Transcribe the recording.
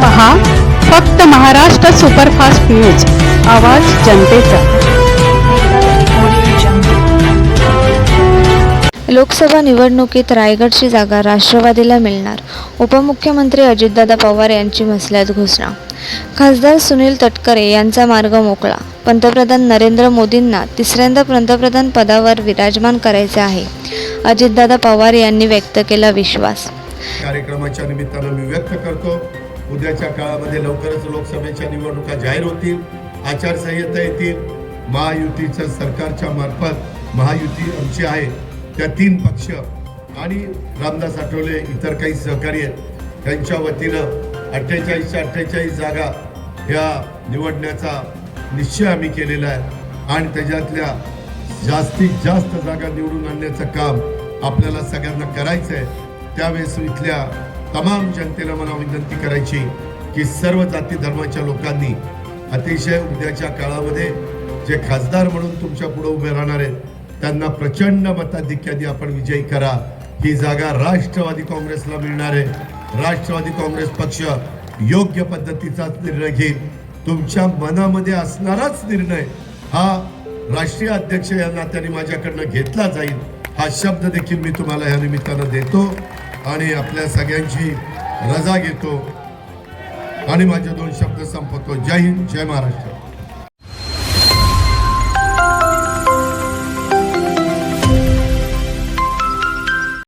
पहा फक्त Maharashtra superfast news आवाज जनतेचा. लोकसभा निवडणुकीत रायगडची जागा राष्ट्रवादीला मिळणार उपमुख्यमंत्री अजितदादा पवार यांची मसल्यात घोषणा. खासदार सुनील तटकरे यांचा मार्ग मोकळा पंतप्रधान नरेंद्र मोदींना तिसऱ्यांदा पंतप्रधान पदावर विराजमान करायचे आहे अजितदादा पवार यांनी व्यक्त केला विश्वास. कार्यक्रमाच्या निमित्तानं मी व्यक्त करतो. उद्याच्या काळामध्ये लवकरच लोकसभेच्या निवडणुका जाहीर होतील. आचारसंहिता येतील. महायुतीच्या सरकारच्या मार्फत महायुती आमची आहे. त्या तीन पक्ष आणि रामदास आठवले इतर काही सहकारी आहेत. त्यांच्या वतीनं अठ्ठेचाळीसच्या अठ्ठेचाळीस जागा ह्या निवडण्याचा निश्चय आम्ही केलेला आहे. आणि त्याच्यातल्या जास्तीत जास्त जागा निवडून आणण्याचं काम आपल्याला सगळ्यांना करायचं आहे त्यावेळेस इथल्या तमाम जनतेला मला विनंती करायची की सर्व जाती धर्माच्या लोकांनी अतिशय उद्याच्या काळामध्ये जे खासदार म्हणून तुमच्यापुढे उभे राहणार आहेत त्यांना प्रचंड मताधिक्याने आपण विजयी करा. ही जागा राष्ट्रवादी काँग्रेसला मिळणार आहे. राष्ट्रवादी काँग्रेस पक्ष योग्य पद्धतीचाच निर्णय घेईल. तुमच्या मनामध्ये असणाराच निर्णय हा राष्ट्रीय अध्यक्ष या नात्याने माझ्याकडनं घेतला जाईल हा शब्द देखील मी तुम्हाला या निमित्तानं देतो. आणि आपल्या सगळ्यांची रजा घेतो. आणि माझे दोन शब्द संपवतो. जय हिंद जय महाराष्ट्र.